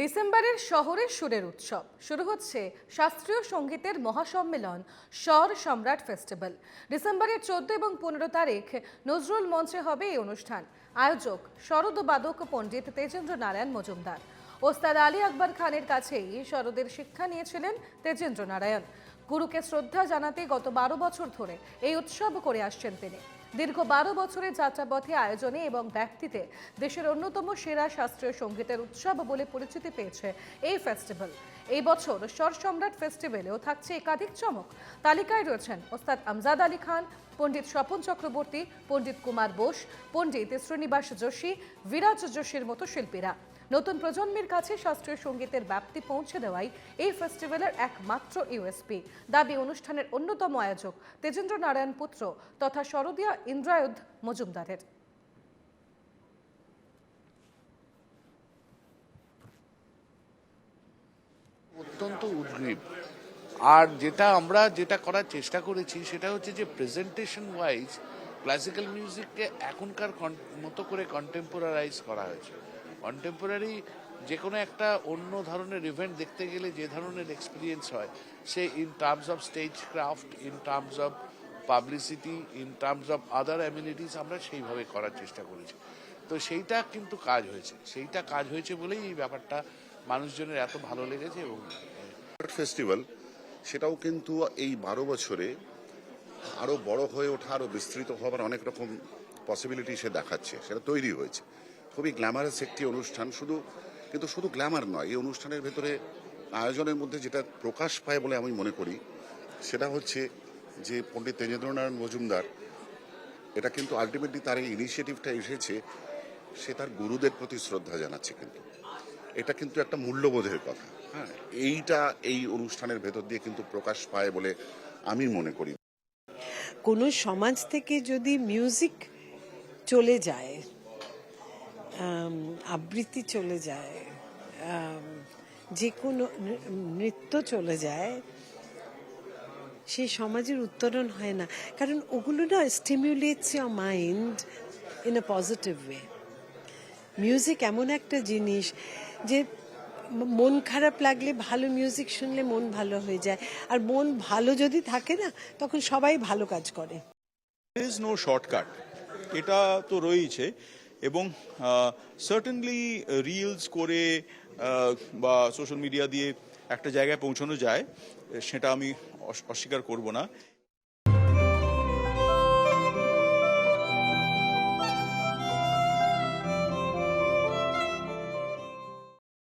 ডিসেম্বরের শহরের সুরের উৎসব। শুরু হচ্ছে শাস্ত্রীয় সঙ্গীতের মহাসম্মেলন, স্বর সম্রাট ফেস্টিভ্যাল। ডিসেম্বরের চোদ্দ এবং পনেরো তারিখ নজরুল মঞ্চে হবে এই অনুষ্ঠান। আয়োজক শরদ বাদক, পণ্ডিত তেজেন্দ্র নারায়ণ মজুমদার। ওস্তাদ আলী আকবর খানের কাছেই শরদের শিক্ষা নিয়েছিলেন তেজেন্দ্র নারায়ণ। গুরুকে শ্রদ্ধা জানাতে গত বারো বছর ধরে এই উৎসব করে আসছেন তিনি। দীর্ঘ বারো বছরের যাত্রাপথে আয়োজনে এবং ব্যক্তিতে দেশের অন্যতম সেরা শাস্ত্রীয় সঙ্গীতের উৎসব বলে পরিচিতি পেয়েছে এই ফেস্টিভ্যাল। এই বছর স্বর সম্রাট ফেস্টিভ্যালেও থাকছে একাধিক চমক। তালিকায় রয়েছেন ওস্তাদ আমজাদ আলী খান, পণ্ডিত স্বপন চক্রবর্তী, পণ্ডিত কুমার বোস, পণ্ডিত শ্রীনিবাস যোশী, বিরাজ যোশীর মতো শিল্পীরা। নতুন প্রজন্মের কাছে শাস্ত্রীয় সঙ্গীতের ব্যাপ্তি পৌঁছে দেওয়াই এই ফেস্টিভ্যালের একমাত্র ইউএসপি দাবি, অনুষ্ঠানের অন্যতম আয়োজক তেজেন্দ্র নারায়ণ পুত্র তথা শরদিয়া ইন্দ্রায়ুধ মজুমদারের। অত্যন্ত উদ্গ্রীব। আর যেটা আমরা যেটা করার চেষ্টা করেছি সেটা হচ্ছে যে প্রেজেন্টেশন ওয়াইজ ক্লাসিক্যাল মিউজিককে এখনকার মতো করে কন্টেম্পোরারাইজ করা হয়েছে। কন্টেম্পোরারি যে কোনো একটা অন্য ধরনের ইভেন্ট দেখতে গেলে যে ধরনের এক্সপিরিয়েন্স হয়, say in terms of stagecraft in terms of publicity in terms of other amenities আমরা সেইভাবে করার চেষ্টা করেছি। তো সেইটা কিন্তু কাজ হয়েছে। সেইটা কাজ হয়েছে বলেই এই ব্যাপারটা মানুষজনের এত ভালো লেগেছে এবং ফেস্টিভ্যাল সেটাও কিন্তু এই বারো বছরে আরও বড় হয়ে ওঠা, আরও বিস্তৃত হওয়ার অনেক রকম পসিবিলিটি সে দেখাচ্ছে। সেটা তৈরি হয়েছে। খুবই গ্ল্যামারাস একটি অনুষ্ঠান, শুধু কিন্তু শুধু গ্ল্যামার নয়, এই অনুষ্ঠানের ভেতরে আয়োজনের মধ্যে যেটা প্রকাশ পায় বলে আমি মনে করি, সেটা হচ্ছে যে পণ্ডিত তেজেন্দ্রনারায়ণ মজুমদার, এটা কিন্তু আলটিমেটলি তার এই ইনিশিয়েটিভটা এসেছে, সে তার গুরুদের প্রতি শ্রদ্ধা জানাচ্ছে কিন্তু। এটা কিন্তু একটা মূল্যবোধের কথা। হ্যাঁ এইটা এই অনুষ্ঠানের ভেতর দিয়ে কিন্তু প্রকাশ পায় বলে আমি মনে করি। কোনো সমাজ থেকে যদি মিউজিক চলে যায় আবৃত্তি চলে যায় যে কোনো নৃত্য চলে যায়, সেই সমাজের উত্তরণ হয় না। কারণ ওগুলো না stimulates your mind in a positive way music এমন একটা জিনিস যে মন খারাপ লাগলে ভালো মিউজিক শুনলে মন ভালো হয়ে যায়। আর মন ভালো যদি থাকে না, তখন সবাই ভালো কাজ করে। ইজ নো শর্টকাট এটা তো রয়েছে এবং সার্টেনলি রিলস করে বা সোশ্যাল মিডিয়া দিয়ে একটা জায়গায় পৌঁছানো যায়, সেটা আমি অস- অস্বীকার করব না।